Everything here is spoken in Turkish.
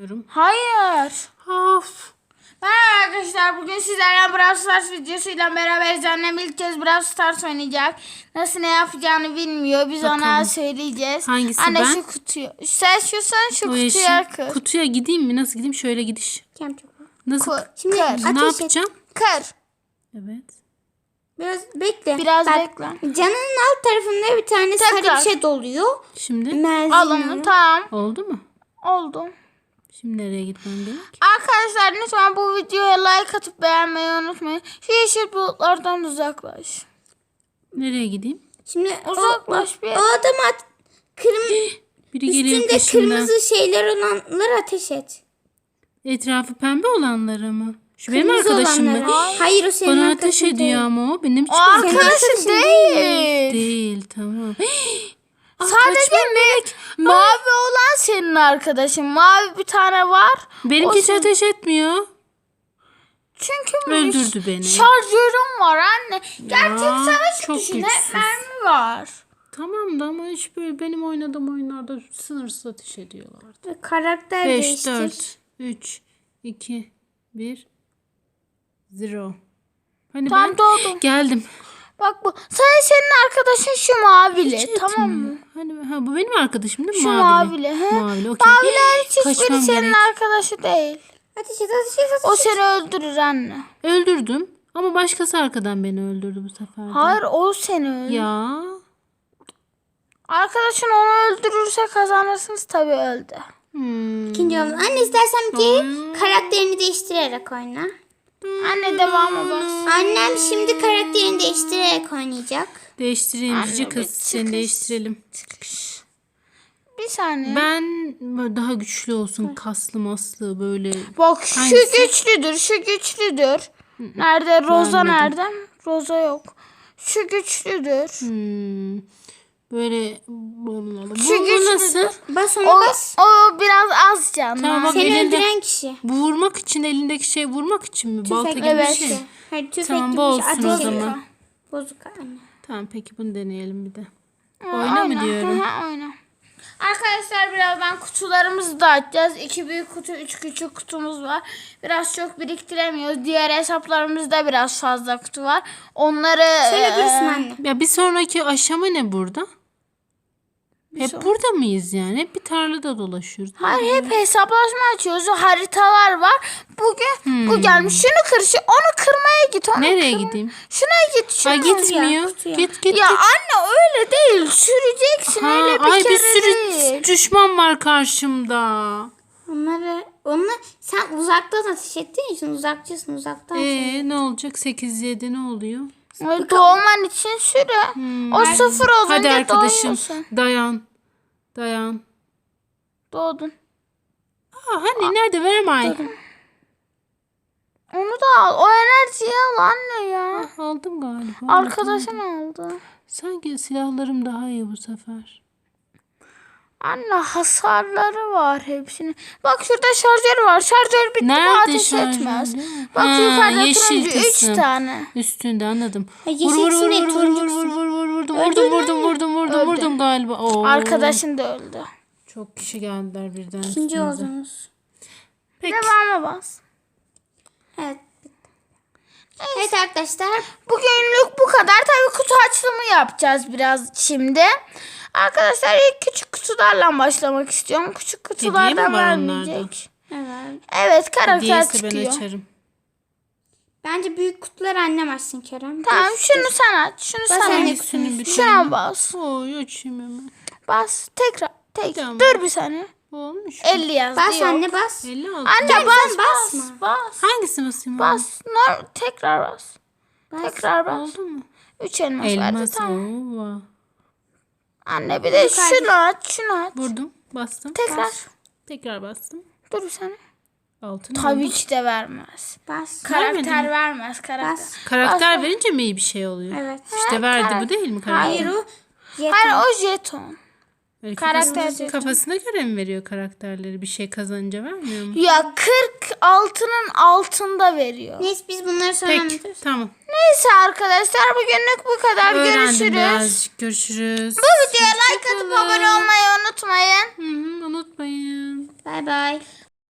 Yorum. Hayır. Of. Merhaba arkadaşlar. Bugün sizlerle Brawl Stars videosuyla beraberiz. Annem ilk kez Brawl Stars oynayacak. Nasıl ne yapacağını bilmiyor. Biz ona Bakalım. söyleyeceğiz. Hangisi Anne ben? şu kutuyu. Sen şusun şu O kutuyu yeşil. kır. Kutuya gideyim mi? Nasıl gideyim? Şöyle gidiş. Nasıl? Kır. Şimdi kır. ateş ne et. yapacağım? Kır. Evet. Biraz bekle. Biraz Bak, bekle. Canının alt tarafında bir tane sarı Tekrar. bir şey doluyor. Şimdi Merzinli. Al onu. Tamam. oldu mu? Oldu. Şimdi nereye gitmem gerek? Arkadaşlar lütfen bu videoya like atıp beğenmeyi unutmayın. Şu yeşil bulutlardan uzaklaş. Nereye gideyim? Şimdi Uzaklaş o, bir. o adam at, kırm, Biri geliyor üstünde peşimden. kırmızı şeyler olanları ateş et. Etrafı pembe olanlara mı? Şu benim Kırmızı arkadaşım mı? Hayır o senin Bana ateş değil. ediyor ama o. Benim hiç O arkadaşım arkadaşı değil. değil. değil. Tamam. Sadece bir mavi olan senin arkadaşın. Mavi bir tane var. Benimki hiç ateş etmiyor. Çünkü Öldürdü beni. Şarjörüm var anne. Gerçek Ya, savaş için hep mermi var. Tamam da ama hiç böyle benim oynadığım oyunlarda sınırsız ateş ediyorlar. Karakter 5, değiştir. 4, 3, 2, 1, 0. Hani Tamam ben doğdum. geldim. Bak bu. Sadece senin arkadaşın şu mavili. Hiç tamam mı? Hani ha bu benim arkadaşım değil mi? Şu Mavili. mavili. he? Mavili. okey. Maviler hiç hiçbiri senin gerek. arkadaşı değil. Ateş et ateş et ateş O et. seni öldürür anne. Öldürdüm. Ama başkası arkadan beni öldürdü bu sefer. de. Hayır o seni öldürür. Ya. Arkadaşın onu öldürürse kazanırsınız tabii öldü. Hmm. İkinci oldu. Anne istersen ki karakterini değiştirerek oyna. Anne devamı bas. Annem şimdi karakterini değiştirerek oynayacak. Değiştireyim cici Anne, kız. bir Seni çıkış. değiştirelim. Bir saniye. Ben böyle daha güçlü olsun. Kaslı maslı böyle. Bak şu Hangisi? güçlüdür, şu güçlüdür. Nerede? Roza nerede? Roza yok. Şu güçlüdür. Hmm. Böyle bu, bu Şu nasıl? Bas ona O, bas. o biraz az canlı. Tamam bak Seni elinde öldüren kişi. bu vurmak için elindeki şey vurmak için mi? Balta gibi evet. bir şey. Hayır tüfek Tamam, bu şey. olsun o Ateş zaman. Bozuk anne. Tamam peki bunu deneyelim bir de. Ha, Oyna mı diyorum? Hı hı, oyna. Arkadaşlar birazdan kutularımızı da açacağız. İki büyük kutu, üç küçük kutumuz var. Biraz çok biriktiremiyoruz. Diğer hesaplarımızda biraz fazla kutu var. Onları dursun anne. Ya bir sonraki aşama ne burada? Hep burada mıyız yani? Hep bir tarlada dolaşıyoruz. Hayır hep hesaplaşma açıyoruz. Haritalar var. Bugün bu gelmiş. Şunu kır. Şu, onu kırmaya git. Onu Hmm. Nereye kır. gideyim? Şuna git. Şuna. gitmiyor. kutuya. Git git Ya git. anne öyle değil. Süreceksin. Ha, öyle bir ay kere bir sürü değil. düşman var karşımda. Onları, onları sen uzaktan ateş ettiğin için uzakçısın uzaktan. Ee ne olacak? 8 7 ne oluyor? Öyle Doğman için süre. O sıfır olunca Hmm. Hadi arkadaşım dayan. Dayan. Doğdun. Aa, hani nerede Vermay? Onu da al. O enerjiyi al anne ya. Aldım galiba. Arkadaşın aldı. Sanki silahlarım daha iyi bu sefer. Anne hasarları var hepsinin. Bak şurada şarjör var. Şarjör bitti mi Nerede ateş şarjör? etmez. Bak Ha, yukarıda yeşil turuncu 3 kısım. tane. Üstünde anladım. Ha, Vur vur vur vur vur vur vur vur vurdum vurdum vurdum vurdum vurdum vurdum galiba. Oo. Arkadaşın da öldü. Çok kişi geldiler birden İkinci oldunuz. Peki. Devamı bas. Evet. Evet arkadaşlar. Bugünlük bu kadar. Tabii kutu açılımı yapacağız biraz şimdi. Arkadaşlar ilk küçük kutularla başlamak istiyorum. Küçük kutulardan vermeyecek. Evet. Evet karakter Diyese ben çıkıyor. açarım. Bence büyük kutuları annem açsın Kerem. Tamam şunu sen aç. Şunu Bas sen anne aç. Üstünü bir Şuna bas. Oy açayım hemen. Bas. Tekrar. Tek. Tamam. Dur bir saniye. Bu Olmuş. 50 yazdı. Bas yok. anne bas. 50 oldu. Anne bas sen bas. basma. Bas. Hangisi basayım? Bas. Nor tekrar bas. Bas. Tekrar bas. Oldu mu? 3 elmas, verdi Elmas. tamam. Oo. Anne bir de şunu aç. Şunu aç. Vurdum. Bastım. Tekrar. Tekrar bastım. Dur saniye. Altın Tabii oldu. ki de vermez. Bas. Karakter vermez. Karakter. Bas. Karakter verince mi iyi bir şey oluyor? Evet. İşte verdi bu değil mi karakter? Hayır o. Yeter. Hayır o jeton. Karakter kafasına, göre mi veriyor karakterleri? Bir şey kazanınca vermiyor mu? Ya 40 altının altında veriyor. Neyse biz bunları sonra Peki anlatırız. tamam. Neyse arkadaşlar bugünlük bu kadar. Öğrendim Görüşürüz. birazcık. Görüşürüz. Bu videoya like atıp abone olmayı unutmayın. Hı hı, unutmayın. Bay bay.